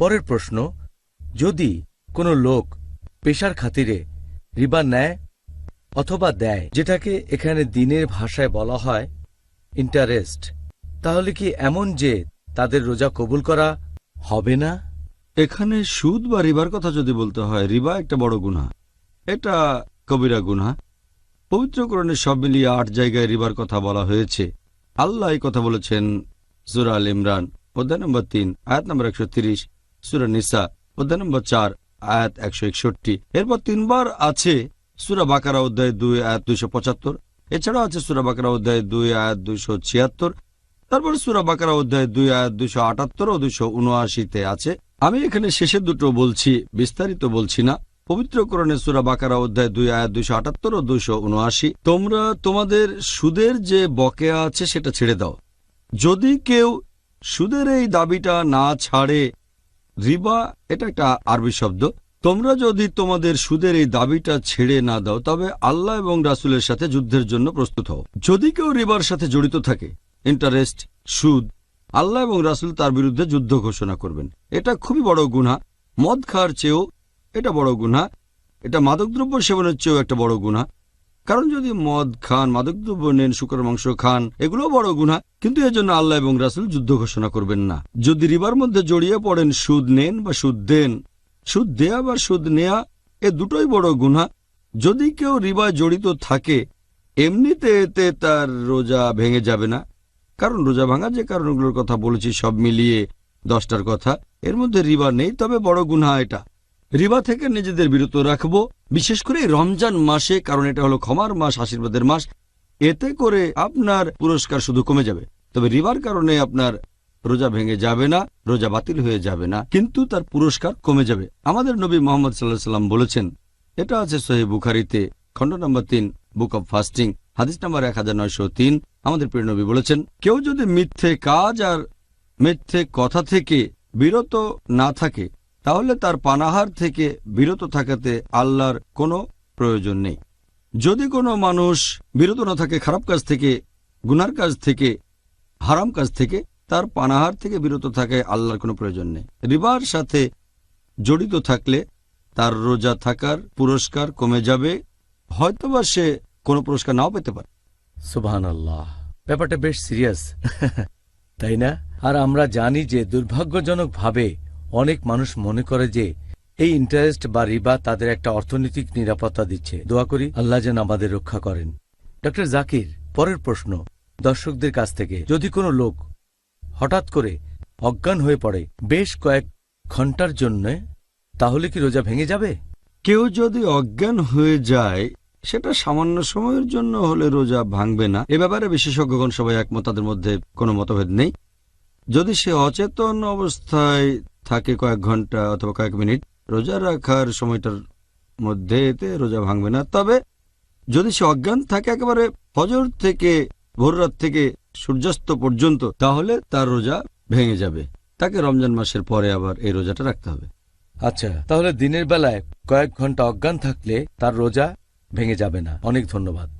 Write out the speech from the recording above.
পরের প্রশ্ন, যদি কোনো লোক পেশার খাতিরে রিবা নেয় অথবা দেয়, যেটাকে এখানে দিনের ভাষায় বলা হয় ইন্টারেস্ট তাহলে কি এমন যে তাদের রোজা কবুল করা হবে না? এখানে সুদ বা রিবার কথা যদি বলতে হয়, রিবা একটা বড় গুনাহ। এটা কবিরা গুনাহ। পবিত্রকরণে সব মিলিয়ে আট জায়গায় রিবার কথা বলা হয়েছে। আল্লাহ কথা বলেছেন আল ইমরান, অধ্যায় নম্বর তিন, আয়াত নম্বর একশো অধ্যায় নম্বর চার, আয়াত একশো একষট্টি। এরপর তিনবার আছে সুরা অধ্যায় দুই, আয়াত দুইশো পঁচাত্তর। এছাড়াও আছে সুরা অধ্যায় দুই, আয়াত দুইশো ছিয়াত্তর। সুরা অধ্যায় দুই, আয়াত দুইশো আটাত্তর ও দুইশো উনআশিতে আছে। আমি এখানে শেষে দুটো বলছি, বিস্তারিত বলছি না। পবিত্র পবিত্রকরণে সুরা বাকারা, অধ্যায় দুই, আয়াত দুইশো আটাত্তর ও দুইশো উনআশি। তোমরা তোমাদের সুদের যে বকেয়া আছে সেটা ছেড়ে দাও। যদি কেউ সুদের এই দাবিটা না ছাড়ে রিবা, এটা একটা আরবি শব্দ। তোমরা যদি তোমাদের সুদের এই দাবিটা ছেড়ে না দাও, তবে আল্লাহ এবং রাসুলের সাথে যুদ্ধের জন্য প্রস্তুত হও। যদি কেউ রিবার সাথে জড়িত থাকে ইন্টারেস্ট সুদ, আল্লাহ এবং রাসুল তার বিরুদ্ধে যুদ্ধ ঘোষণা করবেন। এটা খুবই বড় গুণা মদ খাওয়ার চেয়েও এটা বড় গুণা এটা মাদকদ্রব্য সেবনের চেয়েও একটা বড় গুণা কারণ যদি মদ খান মাদকদ্রব্য নেন, শুকর মাংস খান এগুলো বড় গুণা কিন্তু এর জন্য আল্লাহ এবং রাসুল যুদ্ধ ঘোষণা করবেন না। যদি রিবার মধ্যে জড়িয়ে পড়েন, সুদ নেন বা সুদ দেন, সুদ দেয়া বা সুদ নেয়া, এ দুটোই বড় গুণা যদি কেউ রিবায় জড়িত থাকে, এমনিতে এতে তার রোজা ভেঙে যাবে না। কারণ রোজা ভাঙা যে কারণগুলোর কথা বলেছি, সব মিলিয়ে দশটার কথা। এর মধ্যে রিবা নেই, তবে বড় গুনহা এটা। রিবা থেকে নিজেদের বিরত রাখব, বিশেষ করে রমজান মাসে, কারণ এটা হলো ক্ষমার মাস, আশীর্বাদের মাস। এতে করে আপনার পুরস্কার শুধু কমে যাবে। তবে রিবার কারণে আপনার রোজা ভেঙে যাবে না, রোজা বাতিল হয়ে যাবে না, কিন্তু তার পুরস্কার কমে যাবে। আমাদের নবী মোহাম্মদ সাল্লাহ সাল্লাম বলেছেন, এটা আছে সহি বুখারিতে, খণ্ড নম্বর তিন, বুক অব ফাস্টিং, হাদিস নাম্বার এক হাজার নয়শো তিন। আমাদের প্রিয় নবী বলেছেন, কেউ যদি মিথ্যে কাজ আর মিথ্যে কথা থেকে বিরত না থাকে তাহলে তার পানাহার থেকে বিরত থাকাতে আল্লাহর কোনো প্রয়োজন নেই। যদি কোনো মানুষ বিরত না থাকে, খারাপ কাজ থেকে, গুনার কাজ থেকে, হারাম কাজ থেকে, তার পানাহার থেকে বিরত থাকে আল্লাহর কোনো প্রয়োজন নেই। রিবার সাথে জড়িত থাকলে তার রোজা থাকার পুরস্কার কমে যাবে, হয়তোবা সে কোনো পুরস্কার নাও পেতে পারে। সুবহান আল্লাহ ব্যাপারটা বেশ সিরিয়াস। তাই না? আর আমরা জানি যে দুর্ভাগ্যজনকভাবে অনেক মানুষ মনে করে যে, এই ইন্টারেস্ট বা রিবা তাদের একটা অর্থনৈতিক নিরাপত্তা দিচ্ছে। দোয়া করি আল্লাহ যেন আমাদের রক্ষা করেন। ডক্টর জাকির, পরের প্রশ্ন। দর্শকদের কাছ থেকে, যদি কোনো লোক হঠাৎ করে অজ্ঞান হয়ে পড়ে বেশ কয়েক ঘণ্টার জন্য, তাহলে কি রোজা ভেঙে যাবে? কেউ যদি অজ্ঞান হয়ে যায়, সেটা সামান্য সময়ের জন্য হলে রোজা ভাঙবে না। এ ব্যাপারে বিশেষজ্ঞগণ সবাই একমত, তাদের মধ্যে কোনো মতভেদ নেই। যদি সে অচেতন অবস্থায় থাকে কয়েক ঘণ্টা অথবা কয়েক মিনিট, রোজা রাখার সময়টার মধ্যে এতে রোজা ভাঙবে না। তবে যদি সে অজ্ঞান থাকে একেবারে ফজর থেকে ভোররাত থেকে সূর্যাস্ত পর্যন্ত, তাহলে তার রোজা ভেঙে যাবে। তাকে রমজান মাসের পরে আবার এই রোজাটা রাখতে হবে। আচ্ছা তাহলে দিনের বেলায় কয়েক ঘণ্টা অজ্ঞান থাকলে তার রোজা ভেঙে যাবে না। অনেক ধন্যবাদ।